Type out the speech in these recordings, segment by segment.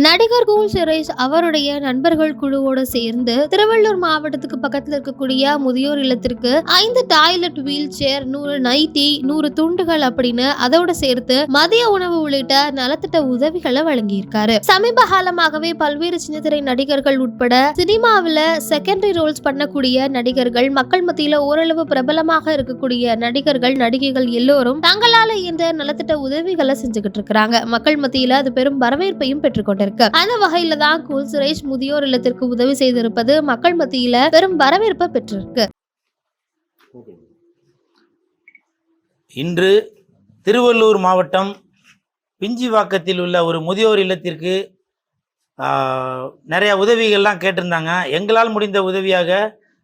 நடிகர் கூல் சுரேஷ் அவருடைய நண்பர்கள் குழுவோட சேர்ந்து திருவள்ளூர் மாவட்டத்துக்கு பக்கத்துல இருக்கக்கூடிய முதியோர் இல்லத்திற்கு ஐந்து டாய்லெட் வீல் சேர் நூறு நைட்டி நூறு துண்டுகள் அப்படின்னு அதோட சேர்த்து மதிய உணவு உள்ளிட்ட நலத்திட்ட உதவிகளை வழங்கியிருக்காரு. சமீப காலமாகவே பல்வேறு சின்னத்திரை நடிகர்கள் உட்பட சினிமாவில் செகண்டரி ரோல்ஸ் பண்ணக்கூடிய நடிகர்கள் மக்கள் மத்தியில ஓரளவு பிரபலமாக இருக்கக்கூடிய நடிகர்கள் நடிகைகள் எல்லோரும் தங்களால இந்த நலத்திட்ட உதவிகளை செஞ்சுக்கிட்டு இருக்கிறாங்க. மக்கள் மத்தியில அது பெரும் வரவேற்பையும் பெற்றுக்கொண்டிருக்கு. அந்த வகையில தான் கூல் சுரேஷ் முதியோர் இல்லத்திற்கு உதவி செய்திருப்பது மக்கள் மத்தியில பெரும் வரவேற்பை பெற்றிருக்கு. இன்று திருவள்ளூர் மாவட்டம் பிஞ்சிவாக்கத்தில் உள்ள ஒரு முதியோர் இல்லத்திற்கு நிறைய உதவிகள்லாம் கேட்டிருந்தாங்க. எங்களால் முடிந்த உதவியாக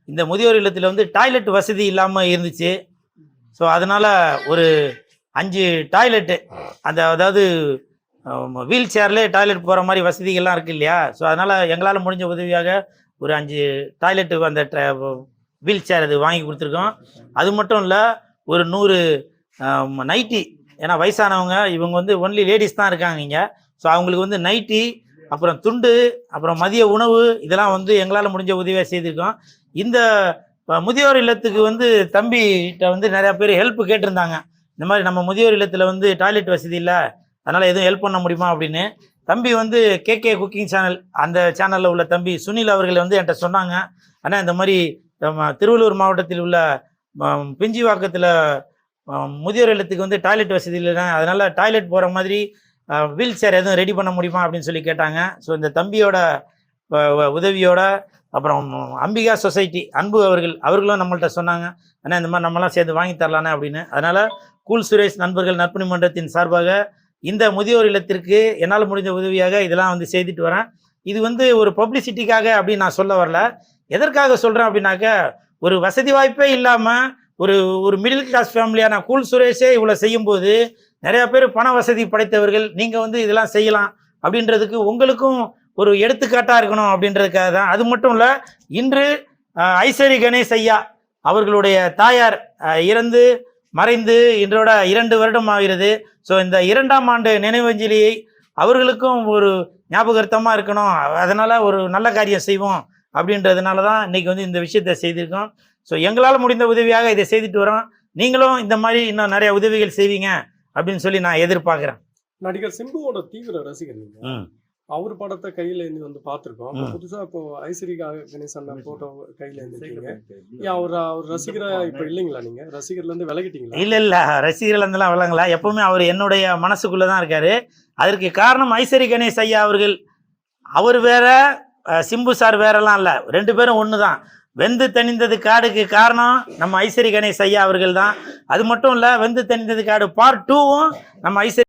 இந்த முதியோர் இல்லத்தில் வந்து டாய்லெட் வசதி இல்லாமல் இருந்துச்சு. ஸோ அதனால் ஒரு அஞ்சு டாய்லெட்டு அந்த அதாவது வீல் சேர்லேயே டாய்லெட் போகிற மாதிரி வசதிகள்லாம் இருக்குது இல்லையா? ஸோ அதனால் எங்களால் முடிஞ்ச உதவியாக ஒரு அஞ்சு டாய்லெட்டு அந்த வீல் சேர் அது வாங்கி கொடுத்துருக்கோம். அது மட்டும் இல்லை ஒரு நூறு நைட்டி ஏன்னா வயசானவங்க இவங்க வந்து ஒன்லி லேடிஸ் தான் இருக்காங்க இங்கே. ஸோ அவங்களுக்கு வந்து நைட்டி அப்புறம் துண்டு அப்புறம் மதிய உணவு இதெல்லாம் வந்து எங்களால் முடிஞ்ச உதவியாக செய்திருக்கோம். இந்த முதியோர் இல்லத்துக்கு வந்து தம்பிகிட்ட வந்து நிறையா பேர் ஹெல்ப் கேட்டிருந்தாங்க. இந்த மாதிரி நம்ம முதியோர் இல்லத்தில் வந்து டாய்லெட் வசதி இல்லை அதனால் எதுவும் ஹெல்ப் பண்ண முடியுமா அப்படின்னு தம்பி வந்து கேகே குக்கிங் சேனல் அந்த சேனலில் உள்ள தம்பி சுனில் அவர்கள் வந்து என்கிட்ட சொன்னாங்க. ஆனால் இந்த மாதிரி திருவள்ளூர் மாவட்டத்தில் உள்ள பிஞ்சிவாக்கத்தில் முதியோர் இல்லத்துக்கு வந்து டாய்லெட் வசதி இல்லைனா அதனால் டாய்லெட் போகிற மாதிரி வீல் சேர் எதுவும் ரெடி பண்ண முடியுமா அப்படின்னு சொல்லி கேட்டாங்க. ஸோ இந்த தம்பியோட உதவியோட அப்புறம் அம்பிகா சொசைட்டி அன்பு அவர்கள் அவர்களும் நம்மள்ட்ட சொன்னாங்க. அண்ணா இந்த மாதிரி நம்மலாம் சேர்ந்து வாங்கி தரலானே அப்படின்னு. அதனால் கூல் சுரேஷ் நண்பர்கள் நற்பணி மன்றத்தின் சார்பாக இந்த முதியோர் இல்லத்திற்கு என்னால் முடிஞ்ச உதவியாக இதெல்லாம் வந்து செய்துட்டு வரேன். இது வந்து ஒரு பப்ளிசிட்டிக்காக அப்படின்னு நான் சொல்ல வரல. எதற்காக சொல்கிறேன் அப்படின்னாக்க ஒரு வசதி வாய்ப்பே இல்லாமல் ஒரு ஒரு மிடில் கிளாஸ் ஃபேமிலியான கூல் சுரேஷே இவ்வளோ செய்யும்போது நிறையா பேர் பண வசதி படைத்தவர்கள் நீங்கள் வந்து இதெல்லாம் செய்யலாம் அப்படின்றதுக்கு உங்களுக்கும் ஒரு எடுத்துக்காட்டாக இருக்கணும் அப்படின்றதுக்காக தான். அது மட்டும் இல்லை இன்று அஹ், ஐஸ்வரி கணேஷ் ஐயா அவர்களுடைய தாயார் இறந்து மறைந்து இன்றோட இரண்டு வருடம் ஆகிறது. ஸோ இந்த இரண்டாம் ஆண்டு நினைவஞ்சலியை அவர்களுக்கும் ஒரு ஞாபகார்த்தமாக இருக்கணும். அதனால் ஒரு நல்ல காரியம் செய்வோம் அப்படின்றதுனால தான் இன்னைக்கு வந்து இந்த விஷயத்தை செய்திருக்கோம். ஸோ எங்களால் முடிந்த உதவியாக இதை செய்துட்டு வரோம். நீங்களும் இந்த மாதிரி இன்னும் நிறைய உதவிகள் செய்வீங்க அப்படின்னு சொல்லி நான் எதிர்பார்க்குறேன். நடிகர் சிம்புவோட தீவிர ரசிகர் அவர் படத்தை கையில இருந்து வந்து பார்த்திருக்கோம். புதுசா இப்போ ஐஸ்வரிகா கணேசன் போட்டோ கையில இருந்துருக்கீங்க ஏன் அவர் அவர் ரசிகரா இப்ப இல்லைங்களா நீங்க? ரசிகர்ல இருந்து விலகிட்டீங்களா? இல்லை இல்லை. ரசிகர்கள் இருந்தெல்லாம் விளங்கல எப்பவுமே அவர் என்னுடைய மனசுக்குள்ளே தான் இருக்காரு. அதற்கு காரணம் ஐசரி கணேஷ் ஐயா அவர்கள். அவர் வேற சிம்பு சார் வேறெல்லாம் இல்லை. ரெண்டு பேரும் ஒன்று தான் வெந்து தணிந்தது காடுக்கு காரணம் நம்ம ஐசரி கணேஷ் ஐயா அவர்கள் தான். அது மட்டும் இல்லை வெந்து தணிந்தது காடு பார்ட் டூவும் நம்ம ஐசரி